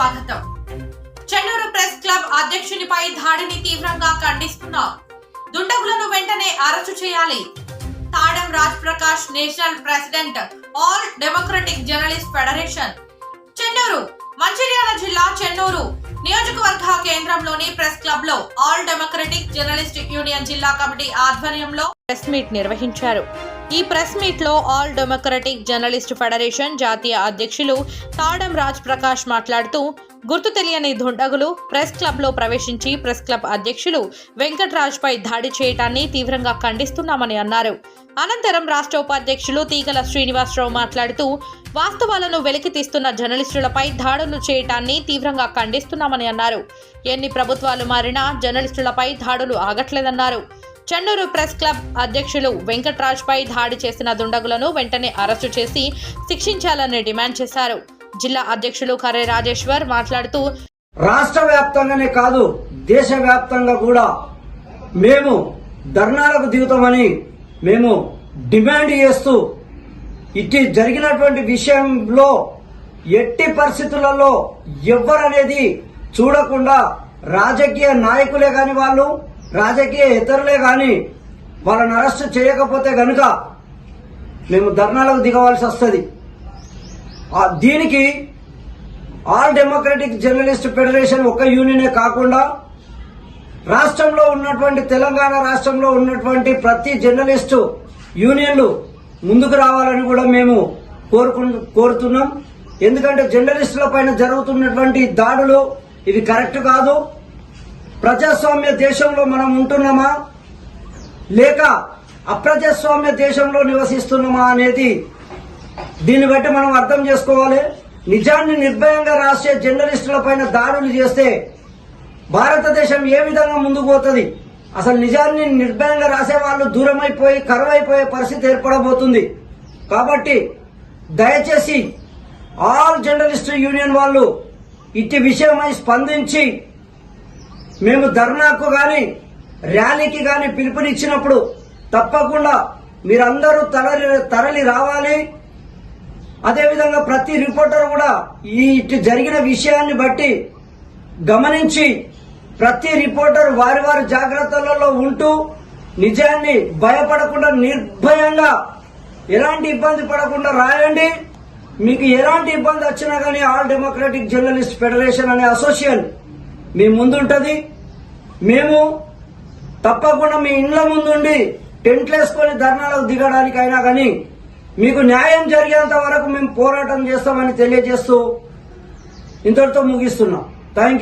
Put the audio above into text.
స్వాగతం. Chennur press club అధ్యక్షునిపై దాడిని తీవ్రంగా ఖండిస్తున్నారు. దుండగులను వెంటనే అరెస్టు చేయాలి. Tadam Raj Prakash national president all democratic journalist federation. Chennur Mancherial జిల్లా చెన్నూరు నియోజకవర్గ కేంద్రంలోని ప్రెస్ క్లబ్లో ఆల్ డెమోక్రటిక్ జర్నలిస్ట్ యూనియన్ జిల్లా కమిటీ ఆధ్వర్యంలో ప్రెస్ మీట్ నిర్వహించారు. ఈ ప్రెస్ మీట్లో ఆల్ డెమోక్రటిక్ జర్నలిస్ట్ ఫెడరేషన్ జాతీయ అధ్యక్షులు తాడం రాజ్ ప్రకాష్ మాట్లాడుతూ గుర్తు తెలియని దుండగులు ప్రెస్ క్లబ్లో ప్రవేశించి ప్రెస్ క్లబ్ అధ్యక్షులు వెంకట్రాజ్పై దాడి చేయటాన్ని తీవ్రంగా ఖండిస్తున్నామని అన్నారు. అనంతరం రాష్ట్ర ఉపాధ్యక్షులు తీగల శ్రీనివాసరావు మాట్లాడుతూ వాస్తవాలను వెలికి తీస్తున్న జర్నలిస్టులపై దాడులు చేయటాన్ని తీవ్రంగా ఖండిస్తున్నామని అన్నారు. ఎన్ని ప్రభుత్వాలు మారినా జర్నలిస్టులపై దాడులు ఆగట్లేదన్నారు. చెన్నూరు ప్రెస్ క్లబ్ అధ్యక్షులు వెంకట్రాజ్పై దాడి చేసిన దుండగులను వెంటనే అరెస్టు చేసి శిక్షించాలని డిమాండ్ చేశారు. జిల్లా అధ్యక్షులు కర్రె రాజేశ్వర్ మాట్లాడుతూ రాష్ట్ర వ్యాప్తంగానే కాదు దేశ వ్యాప్తంగా కూడా మేము ధర్నాలకు దిగుతామని మేము డిమాండ్ చేస్తూ ఇట్టి జరిగినటువంటి విషయంలో ఎట్టి పరిస్థితులలో ఎవ్వరనేది చూడకుండా రాజకీయ నాయకులే కాని వాళ్ళు రాజకీయ ఇతరులే కానీ వాళ్ళని అరెస్ట్ చేయకపోతే గనుక మేము ధర్నాలకు దిగవలసి వస్తుంది. ఆ దీనికి ఆల్ డెమోక్రటిక్ జర్నలిస్ట్ ఫెడరేషన్ ఒక యూనియనే కాకుండా రాష్ట్రంలో ఉన్నటువంటి తెలంగాణ రాష్ట్రంలో ఉన్నటువంటి ప్రతి జర్నలిస్టు యూనియన్లు ముందుకు రావాలని కూడా మేము కోరుకు కోరుతున్నాం. ఎందుకంటే జర్నలిస్టుల పైన జరుగుతున్నటువంటి దాడులు ఇది కరెక్ట్ కాదు. ప్రజాస్వామ్య దేశంలో మనం ఉంటున్నామా? లేక అప్రజాస్వామ్య దేశంలో నివసిస్తున్నామా అనేది దీన్ని బట్టి మనం అర్థం చేసుకోవాలి. నిజాన్ని నిర్భయంగా రాసే జర్నలిస్టుల పైన దాడులు చేస్తే భారతదేశం ఏ విధంగా ముందుకు పోతుంది? అసలు నిజాన్ని నిర్భయంగా రాసే వాళ్ళు దూరమైపోయి కరువైపోయే పరిస్థితి ఏర్పడబోతుంది. కాబట్టి దయచేసి ఆల్ జర్నలిస్ట్ యూనియన్ వాళ్ళు ఇట్టి విషయమై స్పందించి మేము ధర్నాకు గాని ర్యాలీకి గాని పిలుపునిచ్చినప్పుడు తప్పకుండా మీరందరూ తరలి తరలి రావాలి. అదేవిధంగా ప్రతి రిపోర్టర్ కూడా ఈ ఇటు జరిగిన విషయాన్ని బట్టి గమనించి ప్రతి రిపోర్టర్ వారి వారి జాగ్రత్తలలో ఉంటూ నిజాన్ని భయపడకుండా నిర్భయంగా ఎలాంటి ఇబ్బంది పడకుండా రాయండి. మీకు ఎలాంటి ఇబ్బంది వచ్చినా కానీ ఆల్ డెమోక్రటిక్ జర్నలిస్ట్ ఫెడరేషన్ అనే అసోసియేషన్ మీ ముందు ఉంటుంది మేము తప్పకుండా మీ ఇండ్ల ముందుండి టెంట్లు వేసుకొని ధర్నాలకు దిగడానికైనా కానీ మీకు న్యాయం జరిగేంత వరకు మేము పోరాటం చేస్తామని తెలియజేస్తూ ఇంతటితో ముగిస్తున్నాం. Thank you